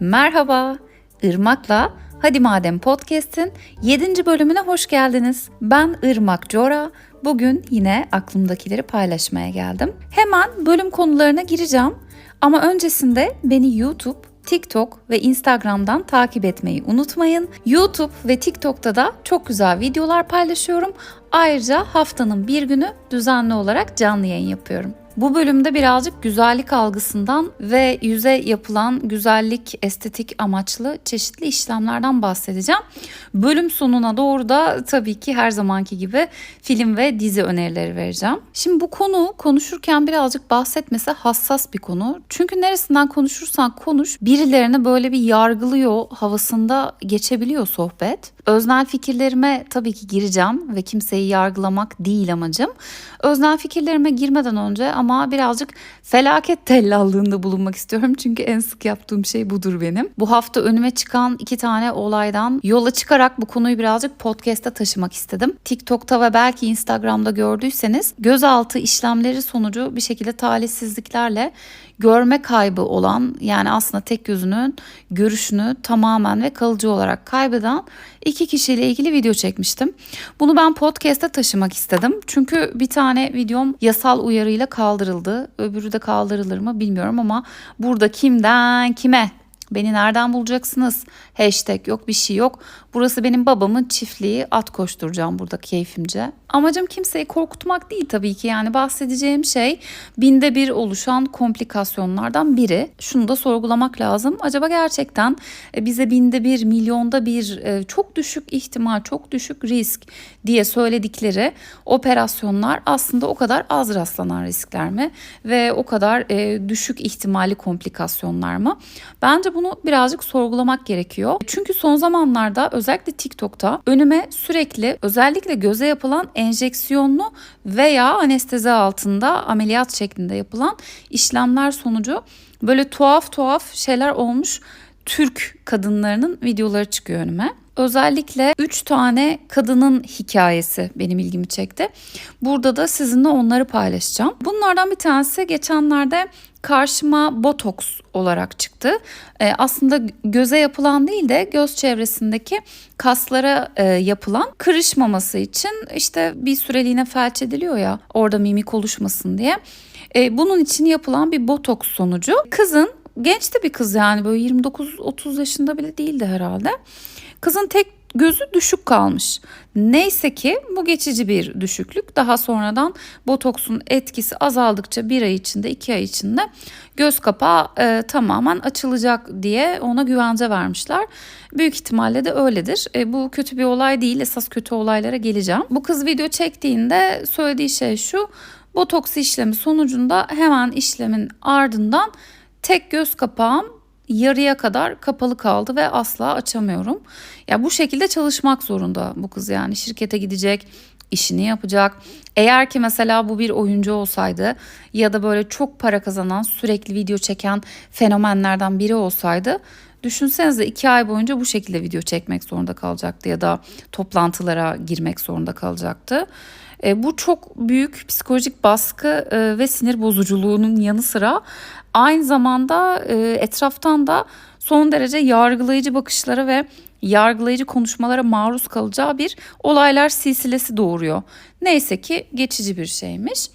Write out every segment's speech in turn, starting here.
Merhaba, Irmak'la Hadi Madem Podcast'in 7. bölümüne hoş geldiniz. Ben Irmak Cora. Bugün yine aklımdakileri paylaşmaya geldim. Hemen bölüm konularına gireceğim. Ama öncesinde beni YouTube, TikTok ve Instagram'dan takip etmeyi unutmayın. YouTube ve TikTok'ta da çok güzel videolar paylaşıyorum. Ayrıca haftanın bir günü düzenli olarak canlı yayın yapıyorum. Bu bölümde birazcık güzellik algısından ve yüze yapılan güzellik, estetik amaçlı çeşitli işlemlerden bahsedeceğim. Bölüm sonuna doğru da tabii ki her zamanki gibi film ve dizi önerileri vereceğim. Şimdi bu konu konuşurken birazcık bahsetmesi hassas bir konu. Çünkü neresinden konuşursan konuş birilerine böyle bir yargılıyor havasında geçebiliyor sohbet. Öznel fikirlerime tabii ki gireceğim ve kimseyi yargılamak değil amacım. Öznel fikirlerime girmeden önce ama birazcık felaket tellallığında bulunmak istiyorum. Çünkü en sık yaptığım şey budur benim. Bu hafta önüme çıkan iki tane olaydan yola çıkarak bu konuyu birazcık podcast'a taşımak istedim. TikTok'ta ve belki Instagram'da gördüyseniz gözaltı işlemleri sonucu bir şekilde talihsizliklerle görme kaybı olan yani aslında tek gözünün görüşünü tamamen ve kalıcı olarak kaybeden iki kişiyle ilgili video çekmiştim. Bunu ben podcast'e taşımak istedim. Çünkü bir tane videom yasal uyarıyla kaldırıldı. Öbürü de kaldırılır mı bilmiyorum ama burada kimden kime Beni nereden bulacaksınız? Hashtag yok bir şey yok. Burası benim babamın çiftliği. At koşturacağım burada keyfimce. Amacım kimseyi korkutmak değil tabii ki. Yani bahsedeceğim şey binde bir oluşan komplikasyonlardan biri. Şunu da sorgulamak lazım. Acaba gerçekten e, bize binde bir, milyonda bir e, çok düşük ihtimal, çok düşük risk diye söyledikleri operasyonlar aslında o kadar az rastlanan riskler mi? Ve o kadar e, düşük ihtimali komplikasyonlar mı? Bence bunu birazcık sorgulamak gerekiyor. Çünkü son zamanlarda özellikle TikTok'ta önüme sürekli özellikle göze yapılan enjeksiyonlu veya anestezi altında ameliyat şeklinde yapılan işlemler sonucu böyle tuhaf tuhaf şeyler olmuş Türk kadınlarının videoları çıkıyor önüme. Özellikle 3 tane kadının hikayesi benim ilgimi çekti. Burada da sizinle onları paylaşacağım. Bunlardan bir tanesi geçenlerde karşıma botoks olarak çıktı. Ee, aslında göze yapılan değil de göz çevresindeki kaslara e, yapılan kırışmaması için işte bir süreliğine felç ediliyor ya orada mimik oluşmasın diye. E, bunun için yapılan bir botoks sonucu kızın genç de bir kız yani böyle 29-30 yaşında bile değildi herhalde. Kızın tek gözü düşük kalmış. Neyse ki bu geçici bir düşüklük. Daha sonradan botoksun etkisi azaldıkça bir ay içinde iki ay içinde göz kapağı e, tamamen açılacak diye ona güvence vermişler. Büyük ihtimalle de öyledir. E, bu kötü bir olay değil. Esas kötü olaylara geleceğim. Bu kız video çektiğinde söylediği şey şu. Botoks işlemi sonucunda hemen işlemin ardından tek göz kapağım yarıya kadar kapalı kaldı ve asla açamıyorum. Ya bu şekilde çalışmak zorunda bu kız yani şirkete gidecek, işini yapacak. Eğer ki mesela bu bir oyuncu olsaydı ya da böyle çok para kazanan, sürekli video çeken fenomenlerden biri olsaydı Düşünsenize iki ay boyunca bu şekilde video çekmek zorunda kalacaktı ya da toplantılara girmek zorunda kalacaktı. E, bu çok büyük psikolojik baskı e, ve sinir bozuculuğunun yanı sıra aynı zamanda e, etraftan da son derece yargılayıcı bakışlara ve yargılayıcı konuşmalara maruz kalacağı bir olaylar silsilesi doğuruyor. Neyse ki geçici bir şeymiş.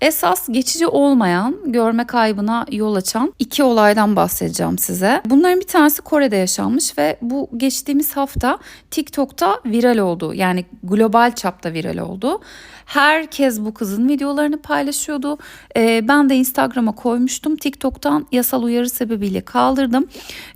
Esas geçici olmayan, görme kaybına yol açan iki olaydan bahsedeceğim size. Bunların bir tanesi Kore'de yaşanmış ve bu geçtiğimiz hafta TikTok'ta viral oldu. Yani global çapta viral oldu. Herkes bu kızın videolarını paylaşıyordu. Ee, ben de Instagram'a koymuştum. TikTok'tan yasal uyarı sebebiyle kaldırdım.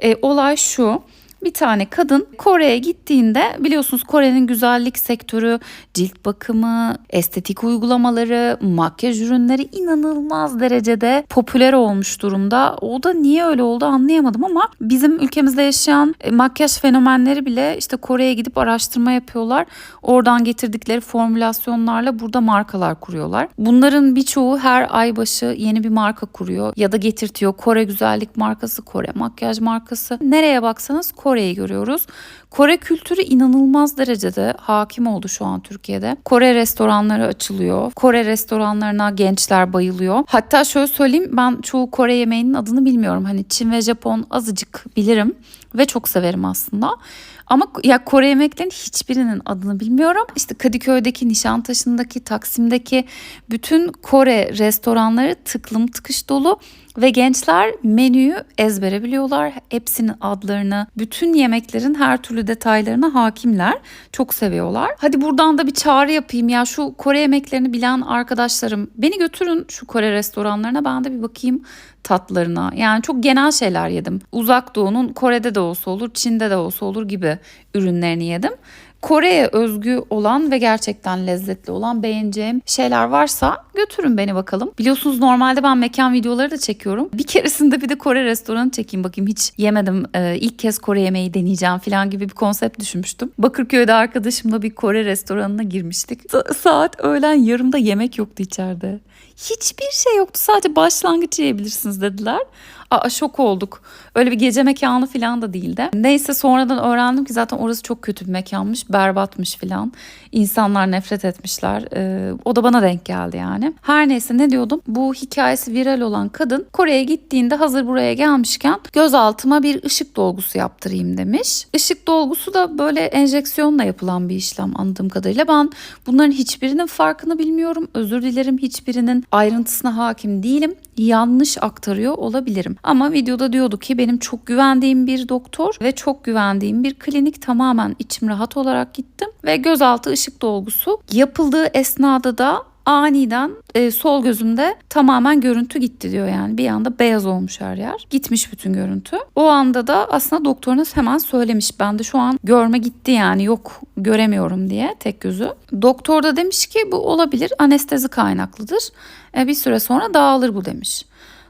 Ee, olay şu bir tane kadın Kore'ye gittiğinde biliyorsunuz Kore'nin güzellik sektörü, cilt bakımı, estetik uygulamaları, makyaj ürünleri inanılmaz derecede popüler olmuş durumda. O da niye öyle oldu anlayamadım ama bizim ülkemizde yaşayan e, makyaj fenomenleri bile işte Kore'ye gidip araştırma yapıyorlar. Oradan getirdikleri formülasyonlarla burada markalar kuruyorlar. Bunların birçoğu her ay başı yeni bir marka kuruyor ya da getirtiyor. Kore güzellik markası, Kore makyaj markası. Nereye baksanız Kore Kore'yi görüyoruz. Kore kültürü inanılmaz derecede hakim oldu şu an Türkiye'de. Kore restoranları açılıyor. Kore restoranlarına gençler bayılıyor. Hatta şöyle söyleyeyim ben çoğu Kore yemeğinin adını bilmiyorum. Hani Çin ve Japon azıcık bilirim ve çok severim aslında. Ama ya Kore yemeklerinin hiçbirinin adını bilmiyorum. İşte Kadıköy'deki, Nişantaşı'ndaki, Taksim'deki bütün Kore restoranları tıklım tıkış dolu. Ve gençler menüyü ezbere biliyorlar. Hepsinin adlarını, bütün yemeklerin her türlü detaylarına hakimler. Çok seviyorlar. Hadi buradan da bir çağrı yapayım ya şu Kore yemeklerini bilen arkadaşlarım beni götürün şu Kore restoranlarına ben de bir bakayım tatlarına. Yani çok genel şeyler yedim. Uzak Doğu'nun Kore'de de olsa olur, Çin'de de olsa olur gibi ürünlerini yedim. Kore'ye özgü olan ve gerçekten lezzetli olan beğeneceğim şeyler varsa götürün beni bakalım. Biliyorsunuz normalde ben mekan videoları da çekiyorum. Bir keresinde bir de Kore restoranı çekeyim bakayım hiç yemedim. Ee, ilk kez Kore yemeği deneyeceğim falan gibi bir konsept düşünmüştüm. Bakırköy'de arkadaşımla bir Kore restoranına girmiştik. Sa- saat öğlen yarımda yemek yoktu içeride. Hiçbir şey yoktu sadece başlangıç yiyebilirsiniz dediler. Aa şok olduk. Öyle bir gece mekanı falan da değildi. Neyse sonradan öğrendim ki zaten orası çok kötü bir mekanmış. Berbatmış falan. İnsanlar nefret etmişler. Ee, o da bana denk geldi yani. Her neyse ne diyordum? Bu hikayesi viral olan kadın Kore'ye gittiğinde hazır buraya gelmişken gözaltıma bir ışık dolgusu yaptırayım demiş. Işık dolgusu da böyle enjeksiyonla yapılan bir işlem anladığım kadarıyla. Ben bunların hiçbirinin farkını bilmiyorum. Özür dilerim hiçbirinin ayrıntısına hakim değilim. Yanlış aktarıyor olabilirim. Ama videoda diyordu ki benim çok güvendiğim bir doktor ve çok güvendiğim bir klinik. Tamamen içim rahat olarak gittim ve gözaltı ışık dolgusu yapıldığı esnada da aniden e, sol gözümde tamamen görüntü gitti diyor. Yani bir anda beyaz olmuş her yer. Gitmiş bütün görüntü. O anda da aslında doktorunuz hemen söylemiş ben de şu an görme gitti yani yok göremiyorum diye tek gözü. Doktor da demiş ki bu olabilir anestezi kaynaklıdır. E, bir süre sonra dağılır bu demiş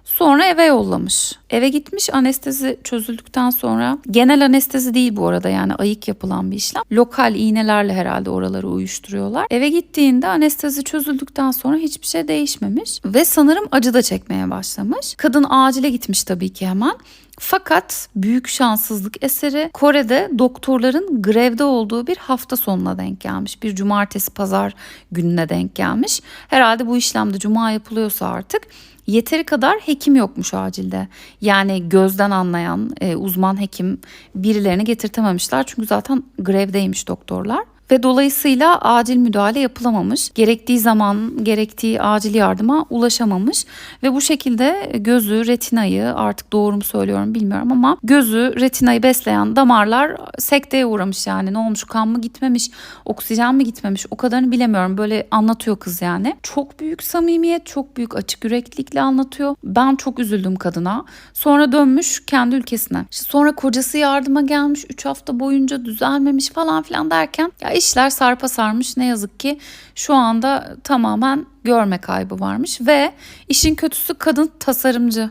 Sonra eve yollamış. Eve gitmiş anestezi çözüldükten sonra genel anestezi değil bu arada yani ayık yapılan bir işlem. Lokal iğnelerle herhalde oraları uyuşturuyorlar. Eve gittiğinde anestezi çözüldükten sonra hiçbir şey değişmemiş ve sanırım acı da çekmeye başlamış. Kadın acile gitmiş tabii ki hemen. Fakat büyük şanssızlık eseri Kore'de doktorların grevde olduğu bir hafta sonuna denk gelmiş. Bir cumartesi pazar gününe denk gelmiş. Herhalde bu işlemde cuma yapılıyorsa artık yeteri kadar hekim yokmuş acilde. Yani gözden anlayan e, uzman hekim birilerini getirtememişler. Çünkü zaten grevdeymiş doktorlar ve dolayısıyla acil müdahale yapılamamış. Gerektiği zaman gerektiği acil yardıma ulaşamamış ve bu şekilde gözü, retinayı artık doğru mu söylüyorum bilmiyorum ama gözü, retinayı besleyen damarlar sekteye uğramış yani. Ne olmuş? Kan mı gitmemiş? Oksijen mi gitmemiş? O kadarını bilemiyorum. Böyle anlatıyor kız yani. Çok büyük samimiyet, çok büyük açık yüreklilikle anlatıyor. Ben çok üzüldüm kadına. Sonra dönmüş kendi ülkesine. İşte sonra kocası yardıma gelmiş. 3 hafta boyunca düzelmemiş falan filan derken ya işler sarpa sarmış ne yazık ki şu anda tamamen görme kaybı varmış ve işin kötüsü kadın tasarımcı.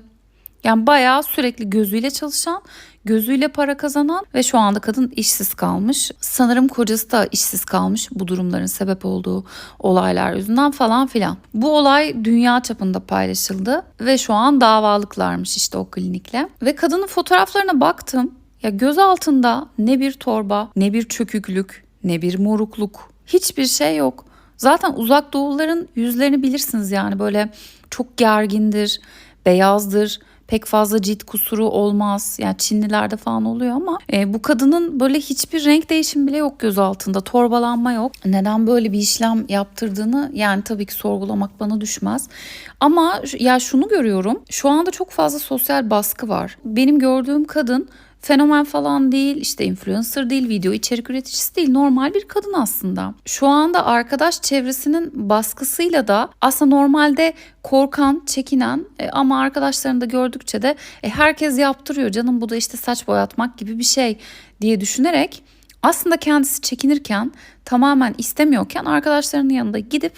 Yani bayağı sürekli gözüyle çalışan, gözüyle para kazanan ve şu anda kadın işsiz kalmış. Sanırım kocası da işsiz kalmış bu durumların sebep olduğu olaylar yüzünden falan filan. Bu olay dünya çapında paylaşıldı ve şu an davalıklarmış işte o klinikle. Ve kadının fotoğraflarına baktım. Ya göz altında ne bir torba, ne bir çöküklük, ne bir morukluk. Hiçbir şey yok. Zaten uzak doğulların yüzlerini bilirsiniz yani böyle çok gergindir, beyazdır. Pek fazla cilt kusuru olmaz. Yani Çinlilerde falan oluyor ama e, bu kadının böyle hiçbir renk değişimi bile yok göz altında. Torbalanma yok. Neden böyle bir işlem yaptırdığını yani tabii ki sorgulamak bana düşmez. Ama ya şunu görüyorum. Şu anda çok fazla sosyal baskı var. Benim gördüğüm kadın fenomen falan değil, işte influencer değil, video içerik üreticisi değil, normal bir kadın aslında. Şu anda arkadaş çevresinin baskısıyla da aslında normalde korkan, çekinen e, ama arkadaşlarını da gördükçe de e, herkes yaptırıyor canım bu da işte saç boyatmak gibi bir şey diye düşünerek aslında kendisi çekinirken tamamen istemiyorken arkadaşlarının yanında gidip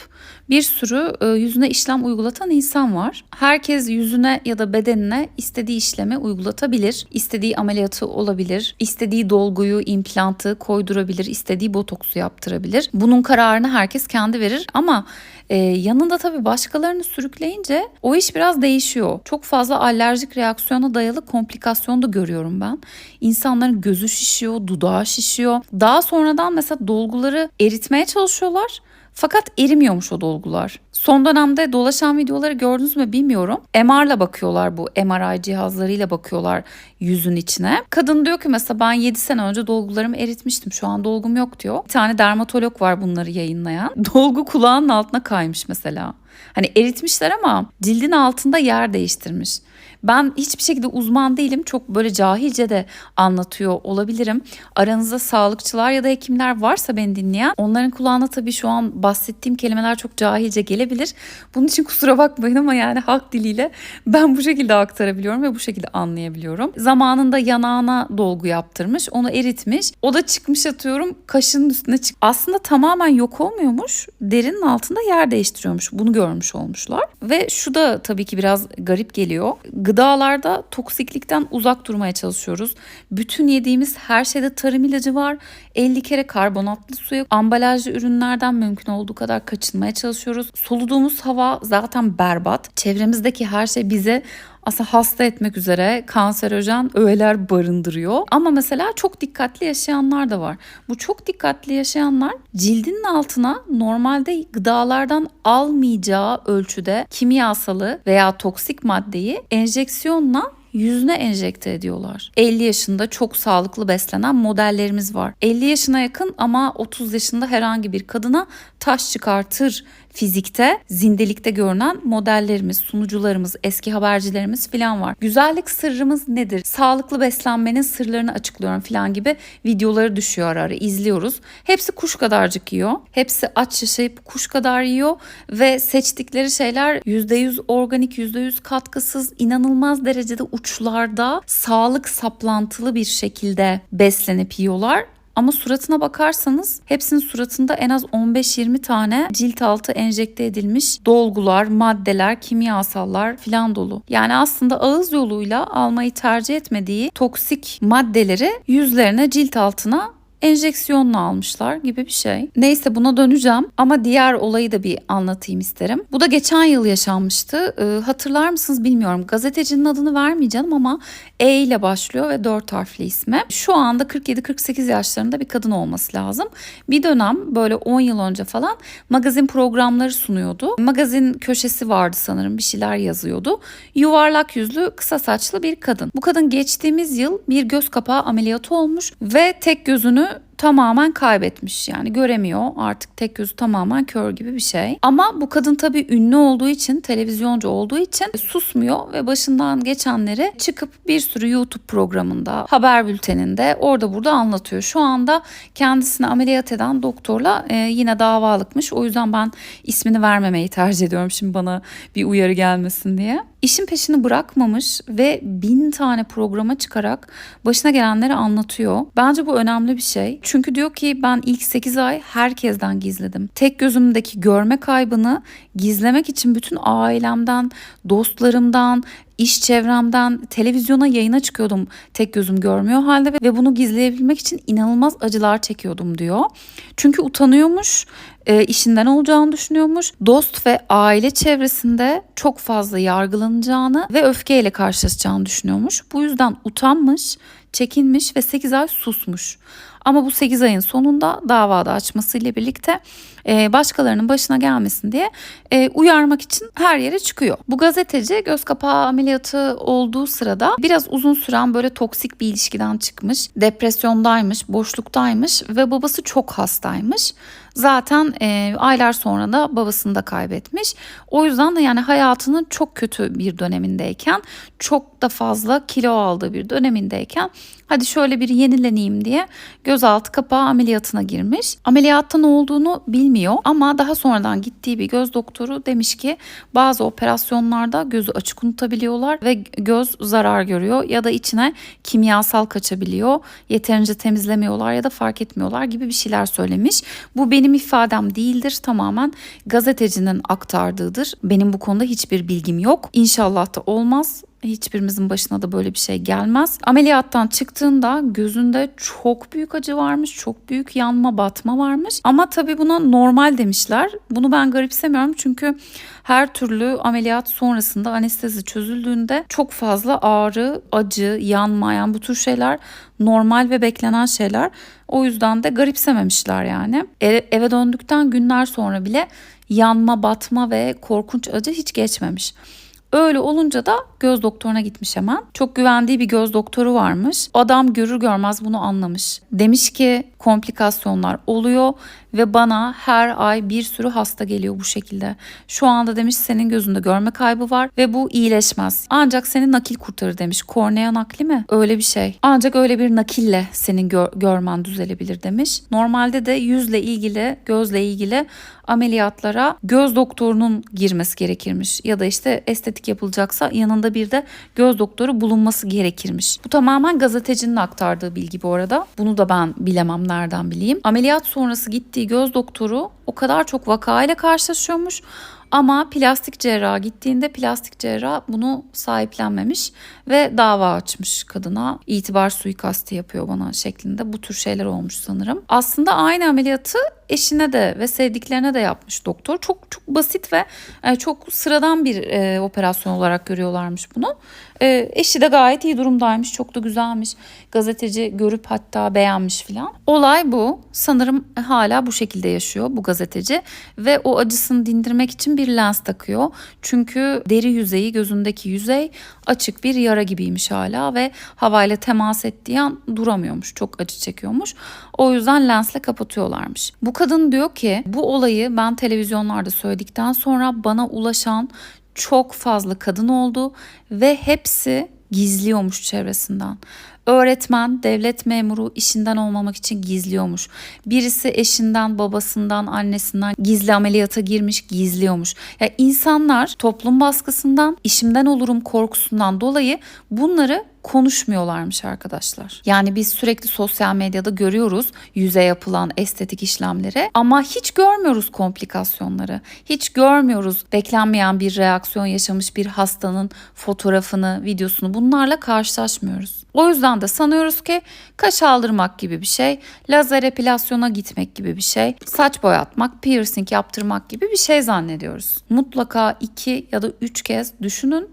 bir sürü e, yüzüne işlem uygulatan insan var. Herkes yüzüne ya da bedenine istediği işlemi uygulatabilir. İstediği ameliyatı olabilir. istediği dolguyu, implantı koydurabilir. istediği botoksu yaptırabilir. Bunun kararını herkes kendi verir ama ee, yanında tabii başkalarını sürükleyince o iş biraz değişiyor. Çok fazla alerjik reaksiyona dayalı komplikasyon da görüyorum ben. İnsanların gözü şişiyor, dudağı şişiyor. Daha sonradan mesela dolguları eritmeye çalışıyorlar. Fakat erimiyormuş o dolgular. Son dönemde dolaşan videoları gördünüz mü bilmiyorum. MR'la bakıyorlar bu MRI cihazlarıyla bakıyorlar yüzün içine. Kadın diyor ki mesela ben 7 sene önce dolgularımı eritmiştim. Şu an dolgum yok diyor. Bir tane dermatolog var bunları yayınlayan. Dolgu kulağının altına kaymış mesela. Hani eritmişler ama cildin altında yer değiştirmiş. Ben hiçbir şekilde uzman değilim. Çok böyle cahilce de anlatıyor olabilirim. Aranızda sağlıkçılar ya da hekimler varsa beni dinleyen onların kulağına tabii şu an bahsettiğim kelimeler çok cahilce gelebilir. Bunun için kusura bakmayın ama yani halk diliyle ben bu şekilde aktarabiliyorum ve bu şekilde anlayabiliyorum. Zamanında yanağına dolgu yaptırmış, onu eritmiş. O da çıkmış atıyorum kaşının üstüne çık. Aslında tamamen yok olmuyormuş. Derinin altında yer değiştiriyormuş. Bunu görmüş olmuşlar. Ve şu da tabii ki biraz garip geliyor Gıdalarda toksiklikten uzak durmaya çalışıyoruz. Bütün yediğimiz her şeyde tarım ilacı var. 50 kere karbonatlı suya, ambalajlı ürünlerden mümkün olduğu kadar kaçınmaya çalışıyoruz. Soluduğumuz hava zaten berbat. Çevremizdeki her şey bize aslında hasta etmek üzere kanserojen öğeler barındırıyor. Ama mesela çok dikkatli yaşayanlar da var. Bu çok dikkatli yaşayanlar cildinin altına normalde gıdalardan almayacağı ölçüde kimyasalı veya toksik maddeyi enjeksiyonla yüzüne enjekte ediyorlar. 50 yaşında çok sağlıklı beslenen modellerimiz var. 50 yaşına yakın ama 30 yaşında herhangi bir kadına taş çıkartır fizikte, zindelikte görünen modellerimiz, sunucularımız, eski habercilerimiz falan var. Güzellik sırrımız nedir? Sağlıklı beslenmenin sırlarını açıklıyorum falan gibi videoları düşüyor ara ara izliyoruz. Hepsi kuş kadarcık yiyor. Hepsi aç yaşayıp kuş kadar yiyor ve seçtikleri şeyler %100 organik, %100 katkısız, inanılmaz derecede uçlarda sağlık saplantılı bir şekilde beslenip yiyorlar ama suratına bakarsanız hepsinin suratında en az 15-20 tane cilt altı enjekte edilmiş dolgular, maddeler, kimyasallar filan dolu. Yani aslında ağız yoluyla almayı tercih etmediği toksik maddeleri yüzlerine, cilt altına enjeksiyonla almışlar gibi bir şey. Neyse buna döneceğim ama diğer olayı da bir anlatayım isterim. Bu da geçen yıl yaşanmıştı. Ee, hatırlar mısınız bilmiyorum. Gazetecinin adını vermeyeceğim ama E ile başlıyor ve dört harfli ismi. Şu anda 47-48 yaşlarında bir kadın olması lazım. Bir dönem böyle 10 yıl önce falan magazin programları sunuyordu. Magazin köşesi vardı sanırım bir şeyler yazıyordu. Yuvarlak yüzlü kısa saçlı bir kadın. Bu kadın geçtiğimiz yıl bir göz kapağı ameliyatı olmuş ve tek gözünü ne? Tamamen kaybetmiş yani göremiyor artık tek gözü tamamen kör gibi bir şey. Ama bu kadın tabii ünlü olduğu için televizyoncu olduğu için susmuyor ve başından geçenleri çıkıp bir sürü YouTube programında haber bülteninde orada burada anlatıyor. Şu anda kendisini ameliyat eden doktorla e, yine davalıkmış o yüzden ben ismini vermemeyi tercih ediyorum şimdi bana bir uyarı gelmesin diye. İşin peşini bırakmamış ve bin tane programa çıkarak başına gelenleri anlatıyor. Bence bu önemli bir şey. Çünkü diyor ki ben ilk 8 ay herkesten gizledim. Tek gözümdeki görme kaybını gizlemek için bütün ailemden, dostlarımdan, iş çevremden televizyona yayına çıkıyordum tek gözüm görmüyor halde ve bunu gizleyebilmek için inanılmaz acılar çekiyordum diyor. Çünkü utanıyormuş, e, işinden olacağını düşünüyormuş. Dost ve aile çevresinde çok fazla yargılanacağını ve öfkeyle karşılaşacağını düşünüyormuş. Bu yüzden utanmış, çekinmiş ve 8 ay susmuş. Ama bu 8 ayın sonunda davada açmasıyla birlikte e, başkalarının başına gelmesin diye e, uyarmak için her yere çıkıyor. Bu gazeteci göz kapağı ameliyatı olduğu sırada biraz uzun süren böyle toksik bir ilişkiden çıkmış. Depresyondaymış, boşluktaymış ve babası çok hastaymış. Zaten e, aylar sonra da babasını da kaybetmiş. O yüzden de yani hayatının çok kötü bir dönemindeyken çok da fazla kilo aldığı bir dönemindeyken hadi şöyle bir yenileneyim diye gözaltı kapağı ameliyatına girmiş. Ameliyatta ne olduğunu bilmiyor ama daha sonradan gittiği bir göz doktoru demiş ki bazı operasyonlarda gözü açık unutabiliyorlar ve göz zarar görüyor ya da içine kimyasal kaçabiliyor. Yeterince temizlemiyorlar ya da fark etmiyorlar gibi bir şeyler söylemiş. Bu benim ifadem değildir tamamen gazetecinin aktardığıdır. Benim bu konuda hiçbir bilgim yok. İnşallah da olmaz. Hiçbirimizin başına da böyle bir şey gelmez. Ameliyattan çıktığında gözünde çok büyük acı varmış, çok büyük yanma, batma varmış. Ama tabii buna normal demişler. Bunu ben garipsemiyorum çünkü her türlü ameliyat sonrasında anestezi çözüldüğünde çok fazla ağrı, acı, yanma yani bu tür şeyler normal ve beklenen şeyler. O yüzden de garipsememişler yani. E- eve döndükten günler sonra bile yanma, batma ve korkunç acı hiç geçmemiş. Öyle olunca da göz doktoruna gitmiş hemen. Çok güvendiği bir göz doktoru varmış. Adam görür görmez bunu anlamış. Demiş ki komplikasyonlar oluyor ve bana her ay bir sürü hasta geliyor bu şekilde. Şu anda demiş senin gözünde görme kaybı var ve bu iyileşmez. Ancak seni nakil kurtarır demiş. Kornea nakli mi? Öyle bir şey. Ancak öyle bir nakille senin gör- görmen düzelebilir demiş. Normalde de yüzle ilgili, gözle ilgili ameliyatlara göz doktorunun girmesi gerekirmiş. Ya da işte estetik yapılacaksa yanında bir de göz doktoru bulunması gerekirmiş. Bu tamamen gazetecinin aktardığı bilgi bu arada. Bunu da ben bilemem nereden bileyim. Ameliyat sonrası gittiği göz doktoru o kadar çok vakayla karşılaşıyormuş. Ama plastik cerrah gittiğinde plastik cerrah bunu sahiplenmemiş ve dava açmış kadına. İtibar suikastı yapıyor bana şeklinde bu tür şeyler olmuş sanırım. Aslında aynı ameliyatı eşine de ve sevdiklerine de yapmış doktor. Çok çok basit ve e, çok sıradan bir e, operasyon olarak görüyorlarmış bunu. E, eşi de gayet iyi durumdaymış. Çok da güzelmiş. Gazeteci görüp hatta beğenmiş filan. Olay bu. Sanırım hala bu şekilde yaşıyor bu gazeteci ve o acısını dindirmek için bir lens takıyor. Çünkü deri yüzeyi gözündeki yüzey açık bir yara gibiymiş hala ve havayla temas ettiği an duramıyormuş. Çok acı çekiyormuş. O yüzden lensle kapatıyorlarmış. Bu kadın diyor ki bu olayı ben televizyonlarda söyledikten sonra bana ulaşan çok fazla kadın oldu ve hepsi gizliyormuş çevresinden. Öğretmen, devlet memuru işinden olmamak için gizliyormuş. Birisi eşinden, babasından, annesinden gizli ameliyata girmiş, gizliyormuş. Ya insanlar toplum baskısından, işimden olurum korkusundan dolayı bunları konuşmuyorlarmış arkadaşlar. Yani biz sürekli sosyal medyada görüyoruz yüze yapılan estetik işlemleri ama hiç görmüyoruz komplikasyonları. Hiç görmüyoruz beklenmeyen bir reaksiyon yaşamış bir hastanın fotoğrafını, videosunu bunlarla karşılaşmıyoruz. O yüzden de sanıyoruz ki kaş aldırmak gibi bir şey, lazer epilasyona gitmek gibi bir şey, saç boyatmak, piercing yaptırmak gibi bir şey zannediyoruz. Mutlaka iki ya da üç kez düşünün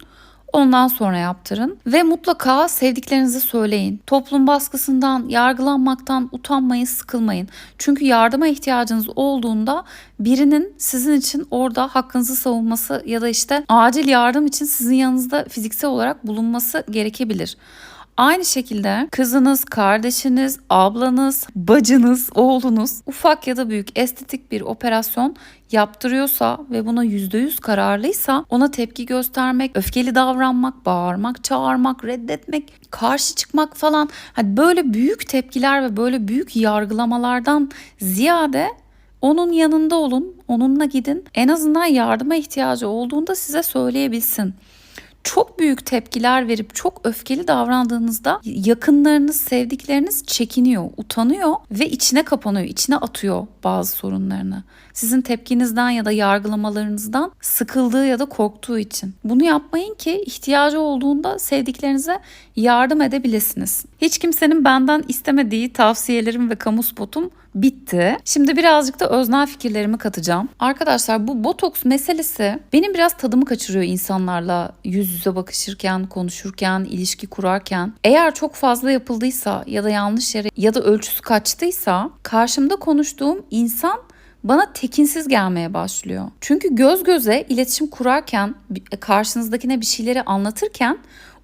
Ondan sonra yaptırın ve mutlaka sevdiklerinizi söyleyin. Toplum baskısından, yargılanmaktan utanmayın, sıkılmayın. Çünkü yardıma ihtiyacınız olduğunda birinin sizin için orada hakkınızı savunması ya da işte acil yardım için sizin yanınızda fiziksel olarak bulunması gerekebilir. Aynı şekilde kızınız, kardeşiniz, ablanız, bacınız, oğlunuz ufak ya da büyük estetik bir operasyon yaptırıyorsa ve buna %100 kararlıysa ona tepki göstermek, öfkeli davranmak, bağırmak, çağırmak, reddetmek, karşı çıkmak falan hani böyle büyük tepkiler ve böyle büyük yargılamalardan ziyade onun yanında olun, onunla gidin. En azından yardıma ihtiyacı olduğunda size söyleyebilsin çok büyük tepkiler verip çok öfkeli davrandığınızda yakınlarınız, sevdikleriniz çekiniyor, utanıyor ve içine kapanıyor, içine atıyor bazı sorunlarını. Sizin tepkinizden ya da yargılamalarınızdan sıkıldığı ya da korktuğu için. Bunu yapmayın ki ihtiyacı olduğunda sevdiklerinize yardım edebilirsiniz. Hiç kimsenin benden istemediği tavsiyelerim ve kamu spotum bitti. Şimdi birazcık da öznel fikirlerimi katacağım. Arkadaşlar bu botoks meselesi benim biraz tadımı kaçırıyor insanlarla yüz yüze bakışırken, konuşurken, ilişki kurarken. Eğer çok fazla yapıldıysa ya da yanlış yere ya da ölçüsü kaçtıysa karşımda konuştuğum insan bana tekinsiz gelmeye başlıyor. Çünkü göz göze iletişim kurarken karşınızdakine bir şeyleri anlatırken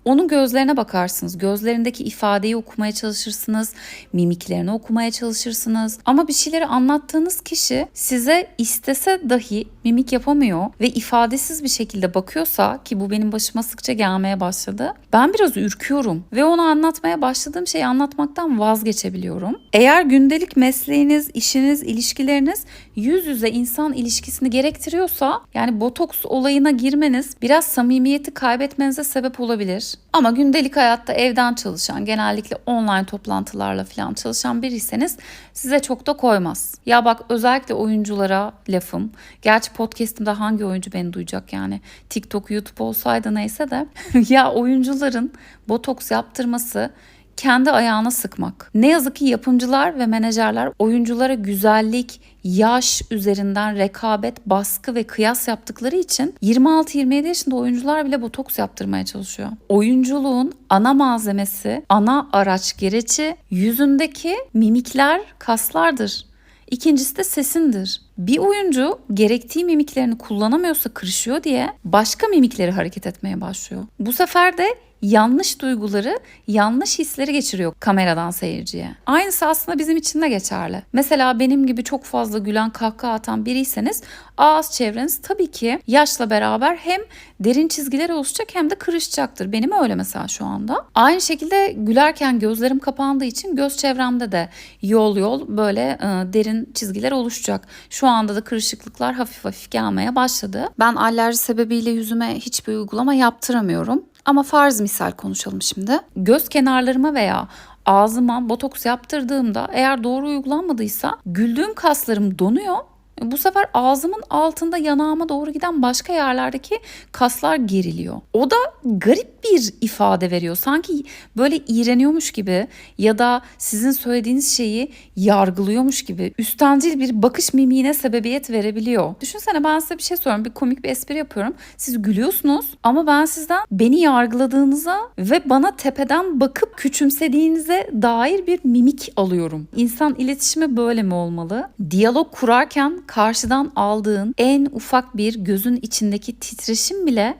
Onun gözlerine bakarsınız. Gözlerindeki ifadeyi okumaya çalışırsınız. Mimiklerini okumaya çalışırsınız. Ama bir şeyleri anlattığınız kişi size istese dahi mimik yapamıyor ve ifadesiz bir şekilde bakıyorsa ki bu benim başıma sıkça gelmeye başladı. Ben biraz ürküyorum ve onu anlatmaya başladığım şeyi anlatmaktan vazgeçebiliyorum. Eğer gündelik mesleğiniz, işiniz, ilişkileriniz yüz yüze insan ilişkisini gerektiriyorsa yani botoks olayına girmeniz biraz samimiyeti kaybetmenize sebep olabilir. Ama gündelik hayatta evden çalışan, genellikle online toplantılarla falan çalışan biriyseniz size çok da koymaz. Ya bak özellikle oyunculara lafım. Gerçi podcast'imde hangi oyuncu beni duyacak yani. TikTok, YouTube olsaydı neyse de. ya oyuncuların botoks yaptırması kendi ayağına sıkmak. Ne yazık ki yapımcılar ve menajerler oyunculara güzellik, yaş üzerinden rekabet, baskı ve kıyas yaptıkları için 26-27 yaşında oyuncular bile botoks yaptırmaya çalışıyor. Oyunculuğun ana malzemesi, ana araç gereci yüzündeki mimikler, kaslardır. İkincisi de sesindir. Bir oyuncu gerektiği mimiklerini kullanamıyorsa kırışıyor diye başka mimikleri hareket etmeye başlıyor. Bu sefer de yanlış duyguları, yanlış hisleri geçiriyor kameradan seyirciye. Aynısı aslında bizim için de geçerli. Mesela benim gibi çok fazla gülen kahkaha atan biriyseniz ağız çevreniz tabii ki yaşla beraber hem derin çizgiler oluşacak hem de kırışacaktır. Benim öyle mesela şu anda. Aynı şekilde gülerken gözlerim kapandığı için göz çevremde de yol yol böyle e, derin çizgiler oluşacak. Şu anda da kırışıklıklar hafif hafif gelmeye başladı. Ben alerji sebebiyle yüzüme hiçbir uygulama yaptıramıyorum. Ama farz misal konuşalım şimdi. Göz kenarlarıma veya ağzıma botoks yaptırdığımda eğer doğru uygulanmadıysa güldüğüm kaslarım donuyor bu sefer ağzımın altında yanağıma doğru giden başka yerlerdeki kaslar geriliyor. O da garip bir ifade veriyor. Sanki böyle iğreniyormuş gibi ya da sizin söylediğiniz şeyi yargılıyormuş gibi üstencil bir bakış mimiğine sebebiyet verebiliyor. Düşünsene ben size bir şey soruyorum. Bir komik bir espri yapıyorum. Siz gülüyorsunuz ama ben sizden beni yargıladığınıza ve bana tepeden bakıp küçümsediğinize dair bir mimik alıyorum. İnsan iletişimi böyle mi olmalı? Diyalog kurarken karşıdan aldığın en ufak bir gözün içindeki titreşim bile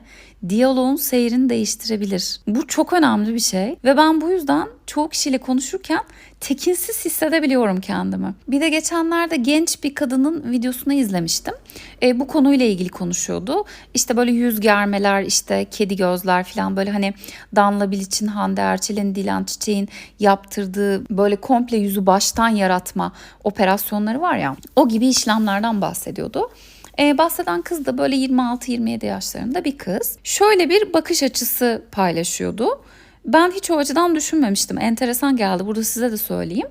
diyaloğun seyrini değiştirebilir. Bu çok önemli bir şey ve ben bu yüzden çoğu kişiyle konuşurken tekinsiz hissedebiliyorum kendimi. Bir de geçenlerde genç bir kadının videosunu izlemiştim. E, bu konuyla ilgili konuşuyordu. İşte böyle yüz germeler, işte kedi gözler falan böyle hani Danla Bilic'in, Hande Erçel'in, Dilan Çiçek'in yaptırdığı böyle komple yüzü baştan yaratma operasyonları var ya. O gibi işlemlerden bahsediyordu. E, bahseden kız da böyle 26-27 yaşlarında bir kız. Şöyle bir bakış açısı paylaşıyordu. Ben hiç o açıdan düşünmemiştim. Enteresan geldi. Burada size de söyleyeyim.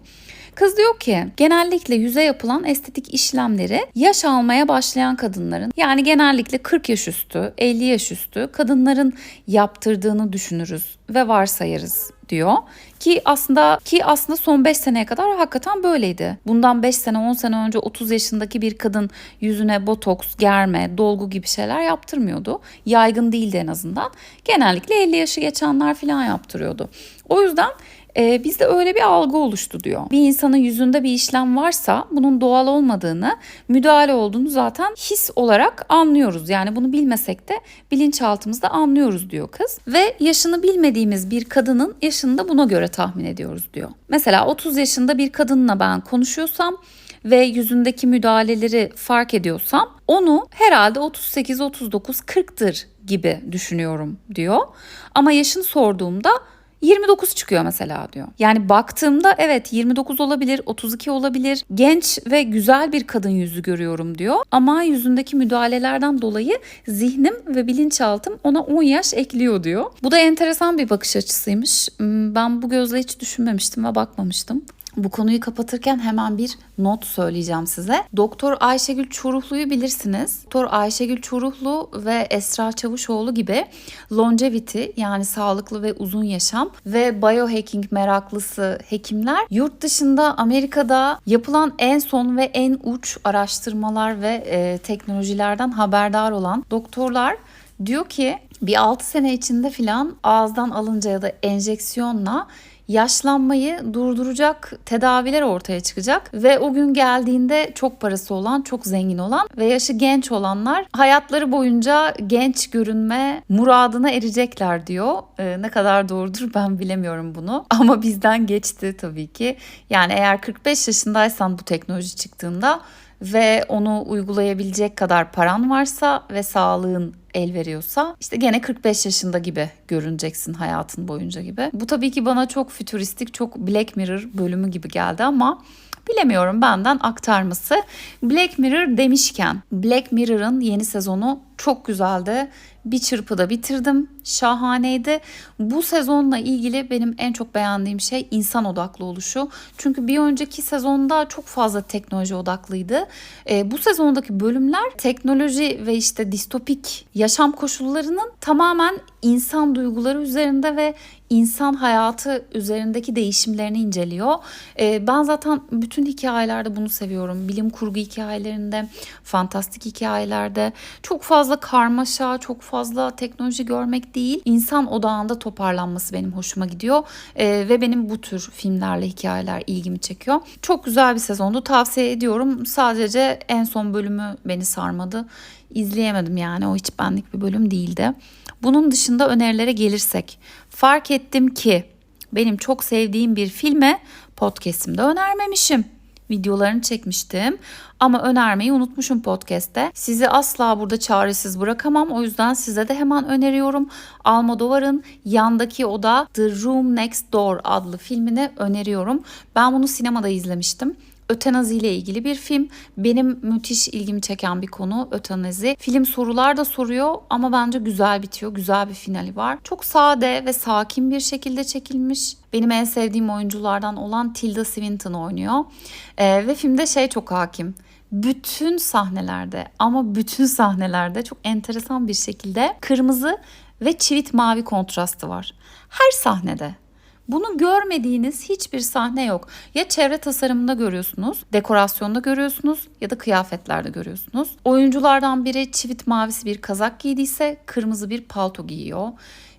Kız diyor ki genellikle yüze yapılan estetik işlemleri yaş almaya başlayan kadınların yani genellikle 40 yaş üstü, 50 yaş üstü kadınların yaptırdığını düşünürüz ve varsayarız diyor. Ki aslında ki aslında son 5 seneye kadar hakikaten böyleydi. Bundan 5 sene 10 sene önce 30 yaşındaki bir kadın yüzüne botoks, germe, dolgu gibi şeyler yaptırmıyordu. Yaygın değildi en azından. Genellikle 50 yaşı geçenler falan yaptırıyordu. O yüzden e, bizde öyle bir algı oluştu diyor. Bir insanın yüzünde bir işlem varsa bunun doğal olmadığını, müdahale olduğunu zaten his olarak anlıyoruz. Yani bunu bilmesek de bilinçaltımızda anlıyoruz diyor kız. Ve yaşını bilmediğimiz bir kadının yaşını da buna göre tahmin ediyoruz diyor. Mesela 30 yaşında bir kadınla ben konuşuyorsam ve yüzündeki müdahaleleri fark ediyorsam onu herhalde 38, 39, 40'tır gibi düşünüyorum diyor. Ama yaşını sorduğumda 29 çıkıyor mesela diyor. Yani baktığımda evet 29 olabilir, 32 olabilir. Genç ve güzel bir kadın yüzü görüyorum diyor. Ama yüzündeki müdahalelerden dolayı zihnim ve bilinçaltım ona 10 yaş ekliyor diyor. Bu da enteresan bir bakış açısıymış. Hmm, ben bu gözle hiç düşünmemiştim ve bakmamıştım. Bu konuyu kapatırken hemen bir not söyleyeceğim size. Doktor Ayşegül Çoruhlu'yu bilirsiniz. Doktor Ayşegül Çoruhlu ve Esra Çavuşoğlu gibi longevity yani sağlıklı ve uzun yaşam ve biohacking meraklısı hekimler yurt dışında Amerika'da yapılan en son ve en uç araştırmalar ve e, teknolojilerden haberdar olan doktorlar diyor ki bir 6 sene içinde filan ağızdan alınca ya da enjeksiyonla yaşlanmayı durduracak tedaviler ortaya çıkacak ve o gün geldiğinde çok parası olan, çok zengin olan ve yaşı genç olanlar hayatları boyunca genç görünme muradına erecekler diyor. Ee, ne kadar doğrudur ben bilemiyorum bunu ama bizden geçti tabii ki. Yani eğer 45 yaşındaysan bu teknoloji çıktığında ve onu uygulayabilecek kadar paran varsa ve sağlığın el veriyorsa işte gene 45 yaşında gibi görüneceksin hayatın boyunca gibi. Bu tabii ki bana çok fütüristik, çok Black Mirror bölümü gibi geldi ama bilemiyorum benden aktarması. Black Mirror demişken Black Mirror'ın yeni sezonu çok güzeldi. Bir çırpıda bitirdim. Şahaneydi. Bu sezonla ilgili benim en çok beğendiğim şey insan odaklı oluşu. Çünkü bir önceki sezonda çok fazla teknoloji odaklıydı. E, bu sezondaki bölümler teknoloji ve işte distopik yaşam koşullarının tamamen insan duyguları üzerinde ve insan hayatı üzerindeki değişimlerini inceliyor. E, ben zaten bütün hikayelerde bunu seviyorum. Bilim kurgu hikayelerinde, fantastik hikayelerde çok fazla karmaşa, çok fazla teknoloji görmek değil, insan odağında toparlanması benim hoşuma gidiyor. E, ve benim bu tür filmlerle hikayeler ilgimi çekiyor. Çok güzel bir sezondu. Tavsiye ediyorum. Sadece en son bölümü beni sarmadı. İzleyemedim yani. O hiç benlik bir bölüm değildi. Bunun dışında önerilere gelirsek fark ettim ki benim çok sevdiğim bir filme podcast'imde önermemişim videolarını çekmiştim. Ama önermeyi unutmuşum podcast'te. Sizi asla burada çaresiz bırakamam. O yüzden size de hemen öneriyorum. Almodovar'ın Yandaki Oda The Room Next Door adlı filmini öneriyorum. Ben bunu sinemada izlemiştim ötenazi ile ilgili bir film. Benim müthiş ilgimi çeken bir konu ötenazi. Film sorular da soruyor ama bence güzel bitiyor. Güzel bir finali var. Çok sade ve sakin bir şekilde çekilmiş. Benim en sevdiğim oyunculardan olan Tilda Swinton oynuyor. Ee, ve filmde şey çok hakim bütün sahnelerde ama bütün sahnelerde çok enteresan bir şekilde kırmızı ve çivit mavi kontrastı var. Her sahnede bunu görmediğiniz hiçbir sahne yok. Ya çevre tasarımında görüyorsunuz, dekorasyonda görüyorsunuz ya da kıyafetlerde görüyorsunuz. Oyunculardan biri çivit mavisi bir kazak giydiyse kırmızı bir palto giyiyor.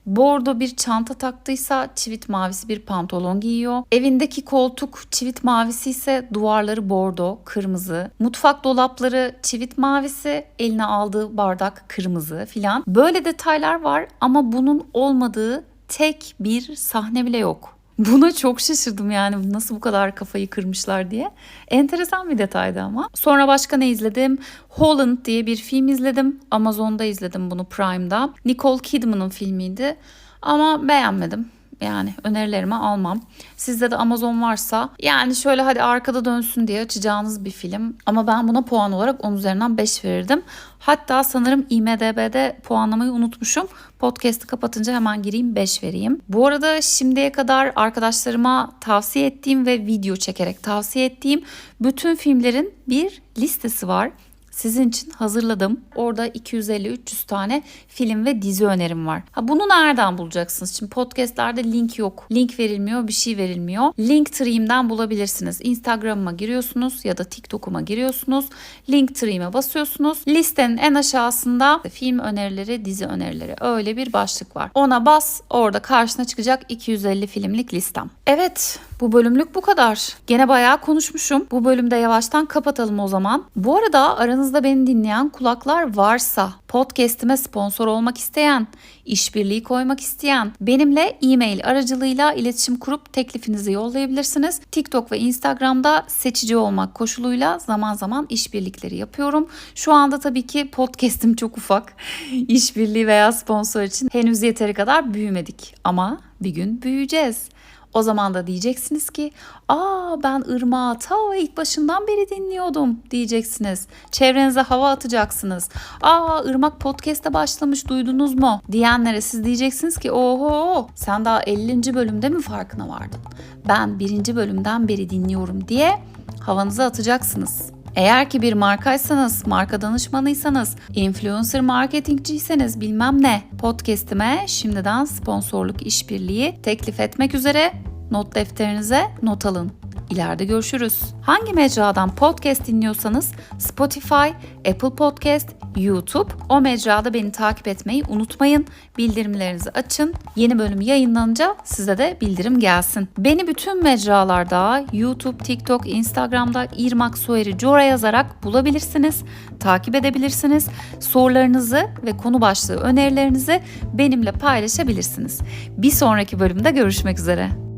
Bordo bir çanta taktıysa çivit mavisi bir pantolon giyiyor. Evindeki koltuk çivit mavisi ise duvarları bordo, kırmızı. Mutfak dolapları çivit mavisi, eline aldığı bardak kırmızı filan. Böyle detaylar var ama bunun olmadığı tek bir sahne bile yok. Buna çok şaşırdım yani nasıl bu kadar kafayı kırmışlar diye. Enteresan bir detaydı ama. Sonra başka ne izledim? Holland diye bir film izledim. Amazon'da izledim bunu Prime'da. Nicole Kidman'ın filmiydi. Ama beğenmedim yani önerilerimi almam. Sizde de Amazon varsa yani şöyle hadi arkada dönsün diye açacağınız bir film. Ama ben buna puan olarak 10 üzerinden 5 verirdim. Hatta sanırım IMDB'de puanlamayı unutmuşum. Podcast'ı kapatınca hemen gireyim 5 vereyim. Bu arada şimdiye kadar arkadaşlarıma tavsiye ettiğim ve video çekerek tavsiye ettiğim bütün filmlerin bir listesi var sizin için hazırladım. Orada 250-300 tane film ve dizi önerim var. Ha bunu nereden bulacaksınız? Şimdi podcastlerde link yok. Link verilmiyor, bir şey verilmiyor. Linktree'imden bulabilirsiniz. Instagram'ıma giriyorsunuz ya da TikTok'uma giriyorsunuz. Linktree'ime basıyorsunuz. Listenin en aşağısında film önerileri, dizi önerileri öyle bir başlık var. Ona bas, orada karşına çıkacak 250 filmlik listem. Evet, bu bölümlük bu kadar. Gene bayağı konuşmuşum. Bu bölümde yavaştan kapatalım o zaman. Bu arada aranızda beni dinleyen kulaklar varsa, podcast'ime sponsor olmak isteyen, işbirliği koymak isteyen, benimle e-mail aracılığıyla iletişim kurup teklifinizi yollayabilirsiniz. TikTok ve Instagram'da seçici olmak koşuluyla zaman zaman işbirlikleri yapıyorum. Şu anda tabii ki podcast'im çok ufak. İşbirliği veya sponsor için henüz yeteri kadar büyümedik ama bir gün büyüyeceğiz. O zaman da diyeceksiniz ki aa ben ırmağı ta ilk başından beri dinliyordum diyeceksiniz. Çevrenize hava atacaksınız. Aa ırmak podcast'e başlamış duydunuz mu? Diyenlere siz diyeceksiniz ki oho sen daha 50. bölümde mi farkına vardın? Ben birinci bölümden beri dinliyorum diye havanızı atacaksınız. Eğer ki bir markaysanız, marka danışmanıysanız, influencer marketingciyseniz bilmem ne podcast'ime şimdiden sponsorluk işbirliği teklif etmek üzere not defterinize not alın. İleride görüşürüz. Hangi mecradan podcast dinliyorsanız Spotify, Apple Podcast, YouTube o mecrada beni takip etmeyi unutmayın. Bildirimlerinizi açın. Yeni bölüm yayınlanınca size de bildirim gelsin. Beni bütün mecralarda YouTube, TikTok, Instagram'da İrmak Soyeri Cora yazarak bulabilirsiniz. Takip edebilirsiniz. Sorularınızı ve konu başlığı önerilerinizi benimle paylaşabilirsiniz. Bir sonraki bölümde görüşmek üzere.